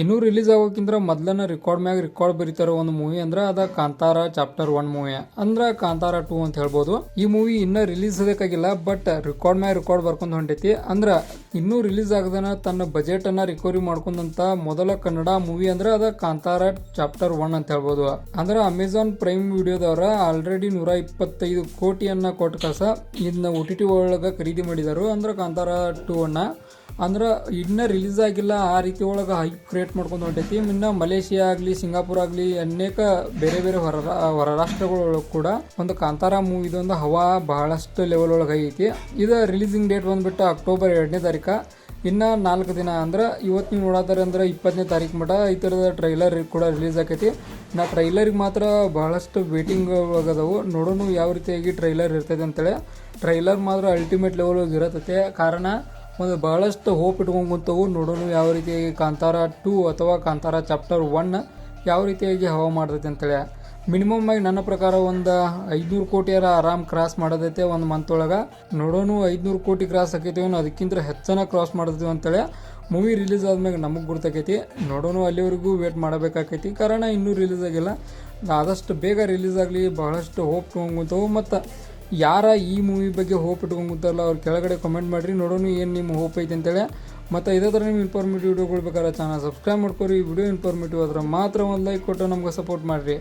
ಇನ್ನೂ ರಿಲೀಸ್ ಆಗೋಕ್ಕಿಂತ ಮೊದ್ಲನ ರೆಕಾರ್ಡ್ ಮ್ಯಾಗ ರೆಕಾರ್ಡ್ ಬರೀತಾರೋ ಒಂದು ಮೂವಿ ಅಂದ್ರೆ ಅದ ಕಾಂತಾರ ಚಾಪ್ಟರ್ ಒನ್ ಮೂವಿ ಅಂದ್ರೆ ಕಾಂತಾರ ಟೂ ಅಂತ ಹೇಳ್ಬೋದು. ಈ ಮೂವಿ ಇನ್ನ ರಿಲೀಸ್ ಆಗಕ್ಕಾಗಿಲ್ಲ ಬಟ್ ರೆಕಾರ್ಡ್ ಮ್ಯಾಗ ರೆಕಾರ್ಡ್ ಬರ್ಕೊಂಡು ಹೊಂಟೈತಿ. ಅಂದ್ರ ಇನ್ನೂ ರಿಲೀಸ್ ಆಗದನ ತನ್ನ ಬಜೆಟ್ ಅನ್ನ ರಿಕವರಿ ಮಾಡ್ಕೊಂಡಂತ ಮೊದಲ ಕನ್ನಡ ಮೂವಿ ಅಂದ್ರೆ ಅದ ಕಾಂತಾರ ಚಾಪ್ಟರ್ ಒನ್ ಅಂತ ಹೇಳ್ಬೋದು. ಅಂದ್ರೆ ಅಮೆಝಾನ್ ಪ್ರೈಮ್ ವಿಡಿಯೋದವರ ಆಲ್ರೆಡಿ ನೂರ ಇಪ್ಪತ್ತೈದು ಕೋಟಿಯನ್ನ ಕೊಟ್ಟು ಕಸ ಇದನ್ನ ಒ ಟಿ ಟಿ ಒಳಗ ಖರೀದಿ ಮಾಡಿದಾರು. ಅಂದ್ರೆ ಕಾಂತಾರ ಟೂ ಅನ್ನ ಅಂದ್ರೆ ಇನ್ನೂ ರಿಲೀಸ್ ಆಗಿಲ್ಲ, ಆ ರೀತಿ ಒಳಗೆ ಹೈಪ್ ಕ್ರಿಯೇಟ್ ಮಾಡ್ಕೊಂಡು ಹೊಂಟೈತಿ. ಇನ್ನು ಮಲೇಷಿಯಾ ಆಗಲಿ, ಸಿಂಗಾಪುರ್ ಆಗಲಿ, ಅನೇಕ ಬೇರೆ ಬೇರೆ ಹೊರ ಹೊರ ರಾಷ್ಟ್ರಗಳೊಳಗೆ ಕೂಡ ಒಂದು ಕಾಂತಾರ ಮೂವಿದೊಂದು ಹವಾ ಬಹಳಷ್ಟು ಲೆವೆಲ್ ಒಳಗೆ ಐತಿ. ಇದು ರಿಲೀಸಿಂಗ್ ಡೇಟ್ ಬಂದ್ಬಿಟ್ಟು ಅಕ್ಟೋಬರ್ ಎರಡನೇ ತಾರೀಕು. ಇನ್ನು ನಾಲ್ಕು ದಿನ ಅಂದ್ರೆ ಇವತ್ತು ನೀವು ನೋಡತ್ತಾರೆ ಅಂದ್ರೆ ಇಪ್ಪತ್ತನೇ ತಾರೀಕು ಮಟ ಈ ಥರದ ಟ್ರೈಲರ್ ಕೂಡ ರಿಲೀಸ್ ಆಕೈತಿ. ನಾ ಟ್ರೈಲರಿಗೆ ಮಾತ್ರ ಬಹಳಷ್ಟು ವೇಟಿಂಗ್ ಒಳಗದವು. ನೋಡೋಣ ಯಾವ ರೀತಿಯಾಗಿ ಟ್ರೈಲರ್ ಇರ್ತೈತೆ ಅಂತೇಳಿ. ಟ್ರೈಲರ್ ಮಾತ್ರ ಅಲ್ಟಿಮೇಟ್ ಲೆವೆಲ್ ಇರತೈತೆ. ಕಾರಣ ಒಂದು ಬಹಳಷ್ಟು ಹೋಪ್ ಇಟ್ಕೊಂಡು ಕುಂತವು. ನೋಡೋಣ ಯಾವ ರೀತಿಯಾಗಿ ಕಾಂತಾರ ಟೂ ಅಥವಾ ಕಾಂತಾರ ಚಾಪ್ಟರ್ ಒನ್ ಯಾವ ರೀತಿಯಾಗಿ ಹವಾ ಮಾಡ್ತೈತೆ ಅಂತೇಳಿ. ಮಿನಿಮಮ್ ಆಗಿ ನನ್ನ ಪ್ರಕಾರ ಒಂದು ಐದುನೂರು ಕೋಟಿಯರ ಆರಾಮ್ ಕ್ರಾಸ್ ಮಾಡೋದೈತೆ ಒಂದು ಮಂತ್ ಒಳಗೆ. ನೋಡೋಣ ಐದುನೂರು ಕೋಟಿ ಕ್ರಾಸ್ ಆಕೈತಿ ಅದಕ್ಕಿಂತ ಹೆಚ್ಚನ ಕ್ರಾಸ್ ಮಾಡ್ತೀವಿ ಅಂತೇಳಿ ಮೂವಿ ರಿಲೀಸ್ ಆದ್ಮೇಲೆ ನಮಗೆ ಗುರ್ತಾಕೈತಿ. ನೋಡೋಣ ಅಲ್ಲಿವರೆಗೂ ವೇಟ್ ಮಾಡಬೇಕಾಕೈತಿ. ಕಾರಣ ಇನ್ನೂ ರಿಲೀಸ್ ಆಗಿಲ್ಲ. ಆದಷ್ಟು ಬೇಗ ರಿಲೀಸ್ ಆಗಲಿ, ಬಹಳಷ್ಟು ಹೋಪ್ ತೊಗೊಂಡ್ತವು ಮತ್ತು ಯಾರ ಈ ಮೂವಿ ಬಗ್ಗೆ ಹೋಪ್ ಇಟ್ಕೊಂಡ್ಬಿಡ್ತಾರಲ್ಲ, ಅವ್ರು ಕೆಳಗಡೆ ಕಮೆಂಟ್ ಮಾಡಿರಿ ನೋಡೋಣ ಏನು ನಿಮ್ಮ ಹೋಪ್ ಐತೆ ಅಂತೇಳಿ. ಮತ್ತು ಇದೇ ಥರ ನಿಮ್ಮ ಇನ್ಫಾರ್ಮೇಟಿವ್ ವಿಡಿಯೋಗಳು ಬೇಕಾದ್ರೆ ಚಾನಲ್ ಸಬ್ಸ್ಕ್ರೈಬ್ ಮಾಡ್ಕೊರಿ ವಿಡಿಯೋ ಇನ್ಫಾರ್ಮೇಟಿವ್ ಆದರೆ ಮಾತ್ರ ಒಂದು ಲೈಕ್ ಕೊಟ್ಟು ನಮ್ಗೆ ಸಪೋರ್ಟ್ ಮಾಡಿರಿ.